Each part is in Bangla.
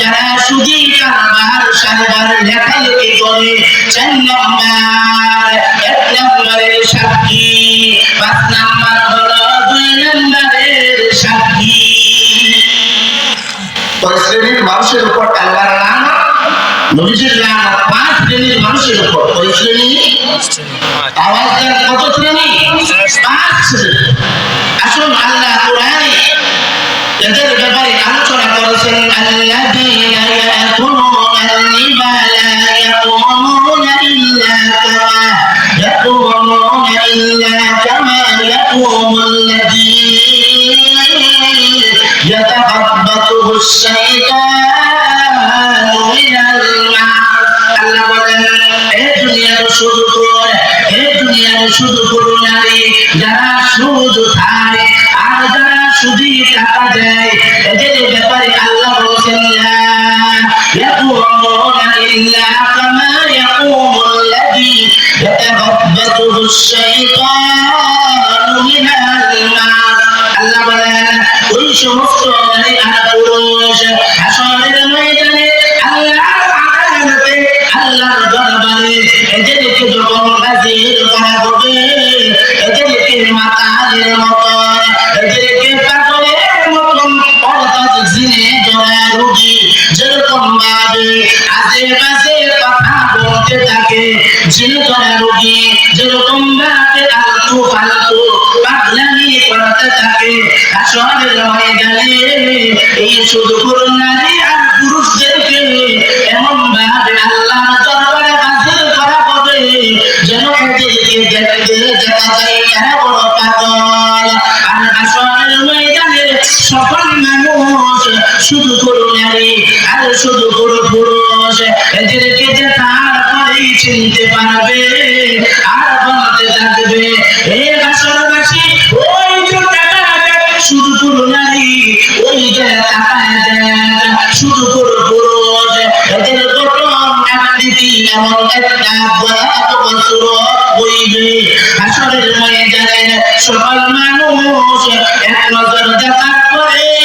যারা সুজি কারবার, সারবার লেখালেখি করে? চার নম্বর, এক নম্বরের সাক্ষী। পাঁচ নম্বর হলো দুই নম্বরের সাক্ষী। ওই শ্রেণির মানুষের উপর আল্লাহর লান নবীজির লান পাঁচ শ্রেণির মানুষের উপর। ওই শ্রেণি কত শ্রেণি? পাঁচ আসুন আল্লাহ কোরআনে এদের ব্যাপারে আল্লাহ শুধু কর এ দুনিয়ার শুধু করু নারী যারা সুদি টাকা দেয় এদের ব্যাপারে আল্লাহ বলছেন লা ইয়াকুমুনা ইল্লা কামা ইয়াকুমুল্লাযী ইয়াতাখাব্বাতুহু আশ-শাইতানু মিনাল মাস আল্লাহ বলেন ওই সমস্ত নারী আজে কথা বলতে থাকে। জড়া রুগী যেরকম ভাবে আলতু ফালতু পাগলামি করতে থাকে। আসরের ময়দানে এই শুধু নারী আর পুরুষদেরকে এমন ভাবে আল্লাহ দরবারে হাজির করা হবে। যেন এদেরকে দেখতে দেখা যায় এরা বড় পাগল। শুধু পুরো নারী আর শুধু পুরো পুরুষ। এদেরকে দেখার পরেই চিনতে পারবে আর বলতে থাকবে এ আসরবাসী ওই যে শুধু পুরো নারী ওই যে টাকা দেখ, শুধু পুরো পুরুষ। এদের গঠন আকৃতি এমন একটা ভয়াবহ সুরত বইবে আসরের ময়দানে সকল মানুষ এক নজর দেখার পরেই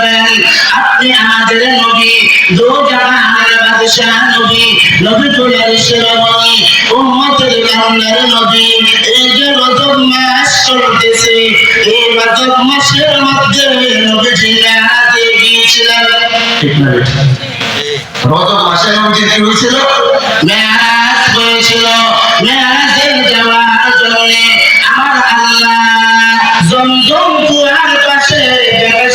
করবেন। আপনি আমাদের নবী দো জাহানের বাদশাহ নবী নবী কুলের শিরোমণি উম্মতের কান্নার নবী। এই যে রজব মাস চলতেছে এই রজব মাসের মধ্যে নবীজি মেরাজে গিয়েছিলেন। ঠিক না রজব মাসে নবীজি কি হয়েছিল? মেরাজ হয়েছিল। মেরাজে যাওয়ার জন্য আমার আল্লাহ জমজম কুয়ার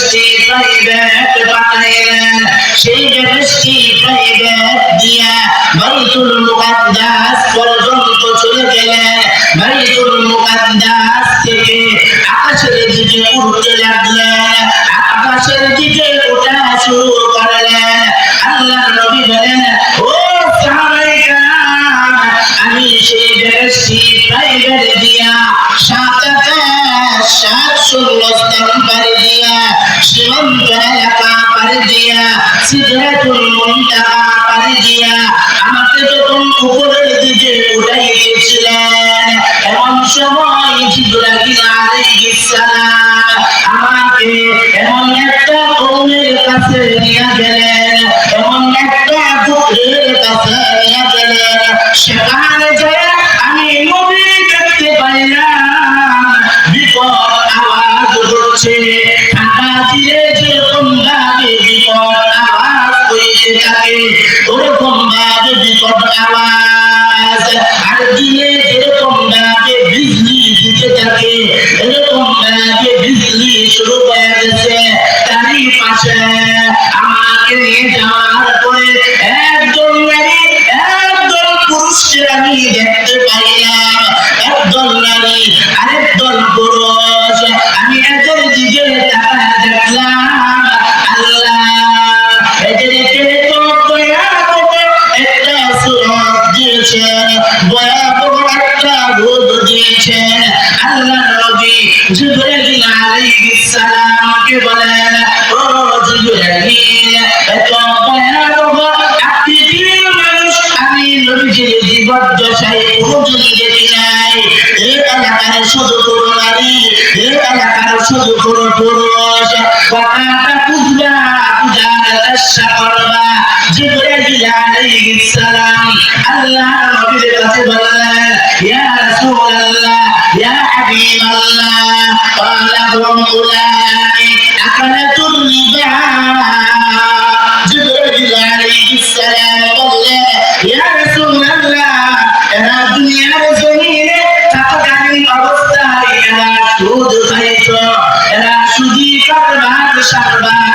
বেহেশতি তাইবাত পাঠাইলেন সেই বেহেশতি তাইবাত দিয়া বাইতুল মুকাদ্দাস পর্যন্ত চলে গেলেন বাইতুল মুকাদ্দাস থেকে আকাশের দিকে উঠতে লাগলেন, আকাশের দিকে ওঠা শুরু করলেন। আল্লাহ আমাকে নিয়ে গেলেন গেলেন সেখানে যায় পাইলাম বিপদ আওয়াজ হচ্ছে আওয়াজ থাকে, ওরকম ভাবে বিপদ আওয়াজ। আর দিনে যেরকম ভাবে বিজলি দিতে থাকে, এরকম ভাবে বিজলি শুরু তারই পাশে আমাকে জিবরাইল আলাইহিস সালামকে বলেন, ও জিবরাইল এত ভয়াবহ আকৃতির মানুষ, আমি নবীজির জীবদ্দশায় নারী, এ এলাকার শুধু কোনো পুরুষ। জিবরিল আলাইহিস সালাম। আল্লাহ নবীর কাছে বললেন, ইয়া রাসূলুল্লাহ, ইয়া হাবিবাল্লাহ, ক্বালা হুম উলানি আকালাতুন নিবা জিবরিল আলাইহিস সালাম বললেন, ইয়া রাসূলুল্লাহ, এরা দুনিয়ার জমিনে থাকাকালীন অবস্থায় এরা সুদ খাইত, এরা সুদি কারবার সারবার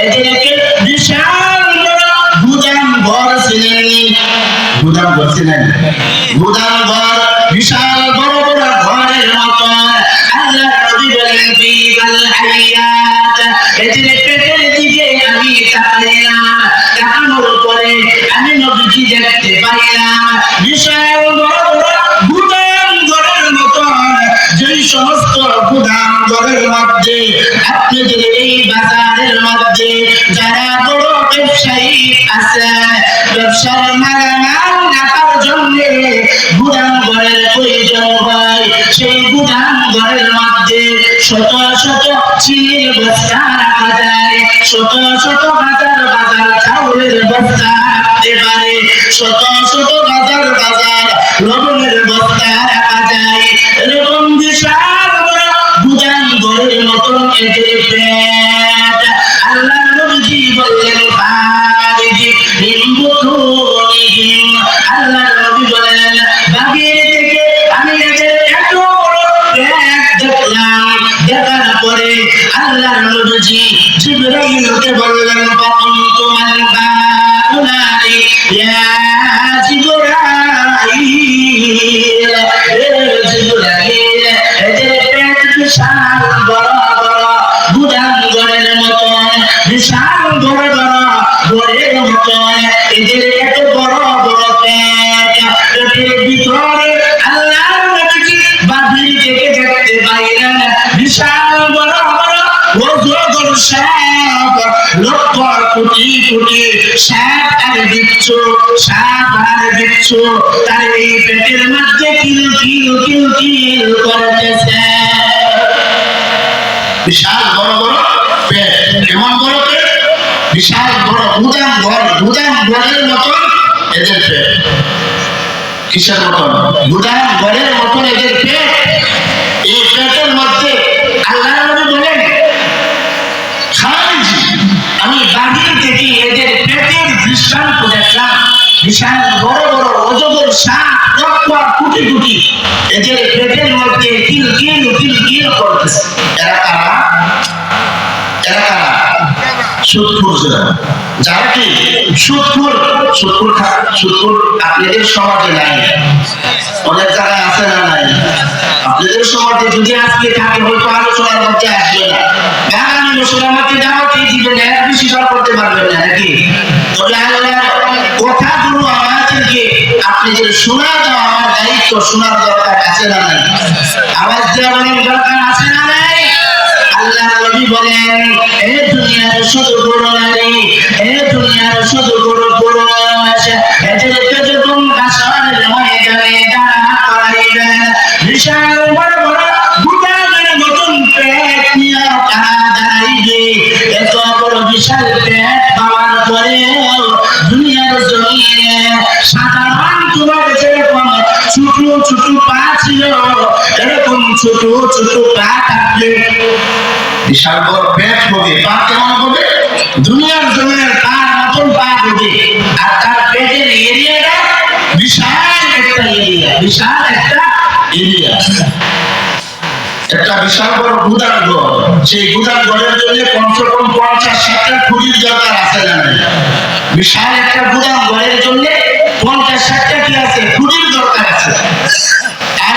এদেরকে বিশাল গুদাম ঘর ছিলেন। গুদাম ঘর ছিলেন। গুদাম ঘর বিশাল বড় ঘরের মধ্যে শত শত চিনির বস্তা রাখা যায় শত শত বাজার বাজার চাউলের বস্তা রাখতে পারে, শত শত বাজার বাজার লবণের বস্তা রাখা যায়। এরকম বিশাল বড় ঘরের মতন এদের আল্লাহ নবীজি জিবরাইলকে বললেন ফাকুনতু মান বাউলাই ইয়া কোটি কোটি সাপ আর বিচ্ছু সাপ আর বিচ্ছু তার এই পেটের মধ্যে কিল কিল কিল কিল করতেছে। বিশাল বড় বড় পেট কেমন বড় পেট? বিশাল বড়, গুদাম ঘর, গুদাম ঘরের মতন এদের পেট। কিসের মতন? গুদাম ঘরের মতন এদের পেট। এই পেটের মধ্যে আল্লাহ বলেন খালিজি আমি থেকে এদের পেটের দৃষ্টান্ত দেখলাম। বিশাল বড় বড় অজগর সাপ এদের পেটের মধ্যে কিল কিল কিল কিল করতেছে এরা কারা? এরা কারা? যারা কি? আপনাদের সমাজে নাই। অনেক জায়গায় আছে না নাই? আপনাদের সমাজে যদি আজকে থাকে, হয়তো আলোচনার মধ্যে আসবে না। আগামী বছর আমাকে দাওয়াতে জীবনে এক বেশি সব করতে পারবেন না, নাকি? তবে আল্লাহর কথাগুলো আমাদেরকে যে শোনা দেওয়া আমার দায়িত্ব শোনার দরকার আছে না নাই? আওয়াজ দেওয়া দরকার আছে না নাই? আল্লাহ নবী বলেন একটা বিশাল বড় গুদার সেই গুদার ঘরের জন্য কমসে কম পঞ্চাশ ষাটটা খুঁটির দরকার আছে জানেন। বিশাল একটা গুদাম ঘরের জন্য পঞ্চাশ ষাটটা কি আছে? খুঁটির দরকার আছে। আর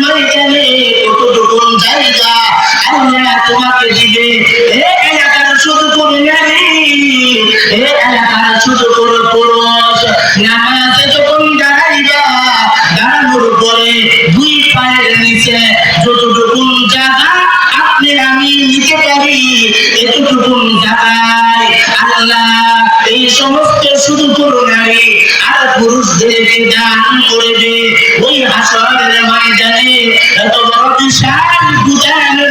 আল্লাহ তোমাকে দিবে। এ এলাকার শুধু করুণারি এ এলাকার শুধু করো পরশ নামাজে যখন দাঁড়াইবা, দাঁড়ানোর পরে দুই পায়ের নিচে যতটুকুন জায়গা আপনি আমি নিতে পারি, এতটুকুন জায়গায় আল্লাহ। এই সমস্ত শুধু করুণারি আর পুরুষদেরকে দান করবে ওই হাসরের ময়দানে এত বড় বিশাল মতন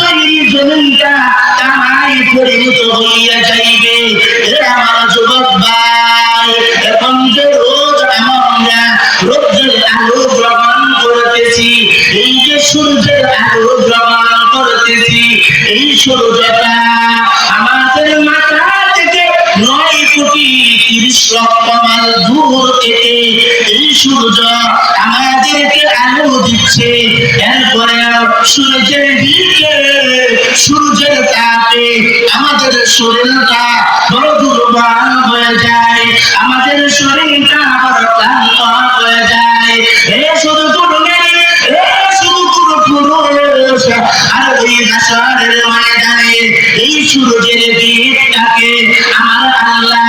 এই সূর্যটা আমাদের মাথা থেকে নয় কোটি তিরিশ লক্ষ মাইল দূর থেকে এই সূর্য আমাদেরকে আলো দিচ্ছে। এরপরে সূর্যের দিকে, সূর্যের তাপে আমাদের শরীরটা বড় দুর্বল হয়ে যায়। আমাদের শরীরটা বড় ক্লান্ত হয়ে যায়। এ শুধু করুণাই এ শুধু পুরুষ। ময়দানে এই সূর্যের আমার আল্লাহ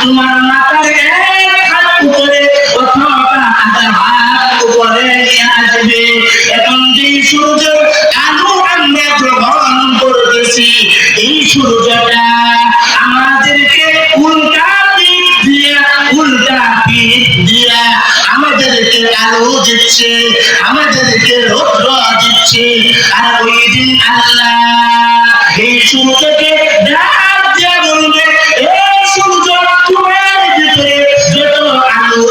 তোমার মাথার হাত উপরে হাত উপরে নিয়ে আসবে। এখন যে সূর্য আলো আমরা গ্রহণ করতেছি, এই সূর্যটা দিচ্ছে, আমাদেরকে রৌদ্র দিচ্ছে। আর ওই দিন আল্লাহ এই সূর্যকে ডাক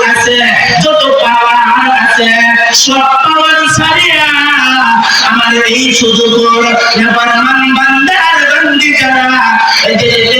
আছে, যত পাওয়ার আমার এই সুযোগ মান বান্দার বান্দি যারা এদেরকে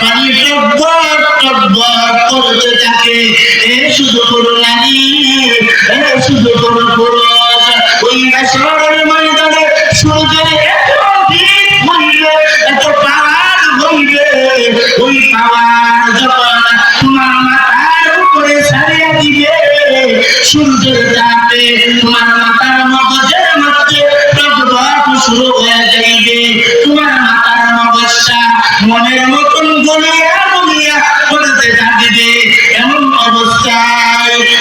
পানি টব্বর টব্বর করতে থাকে। এ শুধু করুণানি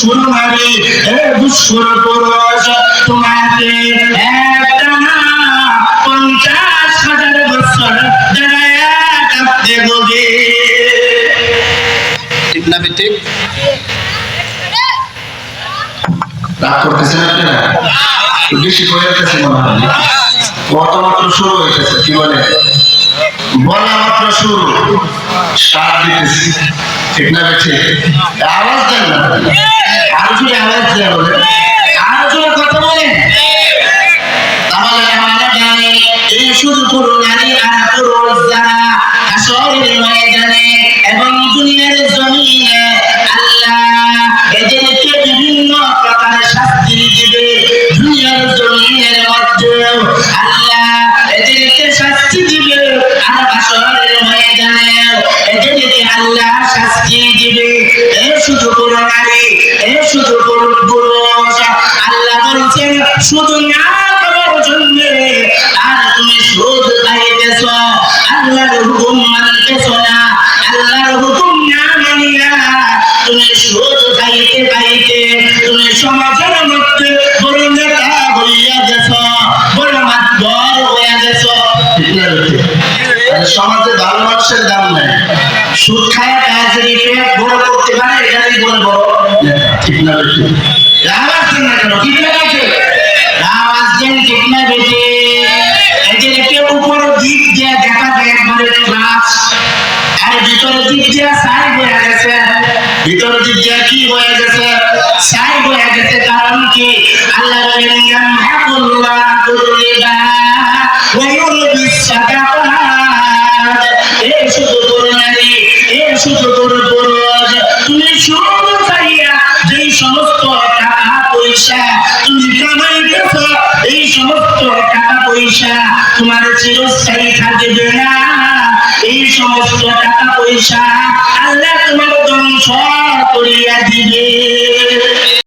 দুষ্কর নারী এ দুষ্কর পুরুষ তোমাকে একটা না পঞ্চাশ হাজার বছর দাঁড়ায় কাঁপতে ঠিক না ঠিক রাগ করতেছেন আপনারা বেশি করে যাচ্ছে মনে হয় কত মাত্র শুরু হয়েছে কি বলে? বলা মাত্র শুরু। স্টার্ট দিতেছি। ঠিক না বেঠে আওয়াজ দেন না। আর যদি আওয়াজ আমরা জানি এই শুধু ভিতরের দিক দিয়ে কি হয়ে তোমার চিরস্থায়ী থাকবে না। এই সমস্ত টাকা পয়সা আল্লাহ তোমার ধ্বংস করিয়া দিবে।